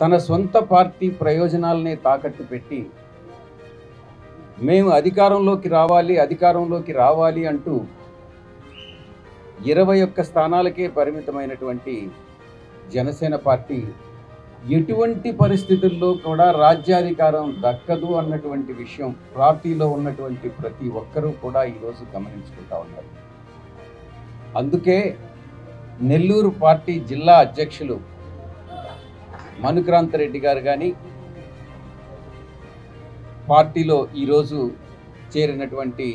తన సొంత పార్టీ ప్రయోజనాలనే తాకట్టు పెట్టి మేము అధికారంలోకి రావాలి అధికారంలోకి రావాలి అంటూ ఇరవై ఒక్క స్థానాలకే పరిమితమైనటువంటి జనసేన పార్టీ ఎటువంటి పరిస్థితుల్లో కూడా రాజ్యాధికారం దక్కదు అన్నటువంటి విషయం పార్టీలో ఉన్నటువంటి ప్రతి ఒక్కరూ కూడా ఈరోజు గమనించుకుంటా ఉన్నారు. అందుకే నెల్లూరు పార్టీ జిల్లా అధ్యక్షులు మనుక్రాంతరెడ్డి గారు కానీ పార్టీలో ఈరోజు చేరినటువంటి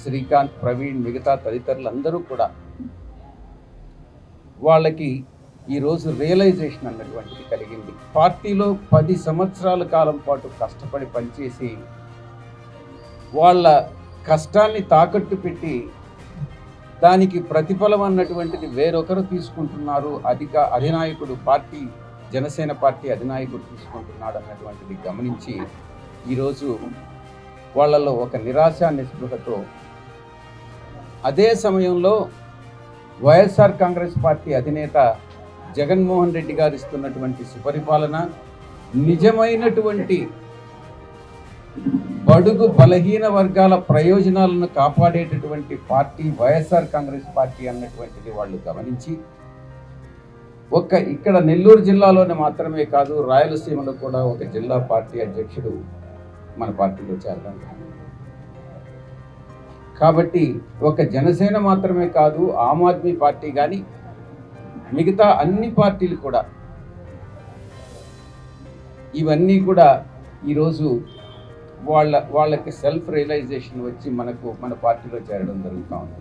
శ్రీకాంత్ ప్రవీణ్ మిగతా తదితరులందరూ కూడా వాళ్ళకి ఈరోజు రియలైజేషన్ అన్నటువంటిది కలిగింది. పార్టీలో పది సంవత్సరాల కాలం పాటు కష్టపడి పనిచేసి వాళ్ళ కష్టాన్ని తాకట్టు పెట్టి దానికి ప్రతిఫలం అన్నటువంటిది వేరొకరు తీసుకుంటున్నారు. అధిక అధినాయకుడు పార్టీ జనసేన పార్టీ అధినాయకుడు తీసుకుంటున్నాడు అన్నటువంటిది గమనించి ఈరోజు వాళ్ళలో ఒక నిరాశ నిస్పృహతో అదే సమయంలో వైఎస్ఆర్ కాంగ్రెస్ పార్టీ అధినేత జగన్మోహన్ రెడ్డి గారు ఇస్తున్నటువంటి సుపరిపాలన నిజమైనటువంటి బడుగు బలహీన వర్గాల ప్రయోజనాలను కాపాడేటటువంటి పార్టీ వైఎస్ఆర్ కాంగ్రెస్ పార్టీ అన్నటువంటిది వాళ్ళు గమనించి ఒక్క ఇక్కడ నెల్లూరు జిల్లాలోనే మాత్రమే కాదు రాయలసీమలో కూడా ఒక జిల్లా పార్టీ అధ్యక్షుడు మన పార్టీలో చేరడం కాబట్టి ఒక జనసేన మాత్రమే కాదు ఆమ్ ఆద్మీ పార్టీ కానీ మిగతా అన్ని పార్టీలు కూడా ఇవన్నీ కూడా ఈరోజు వాళ్ళ వాళ్ళకి సెల్ఫ్ రియలైజేషన్ వచ్చి మనకు మన పార్టీలో చేరడం జరుగుతూ ఉంది.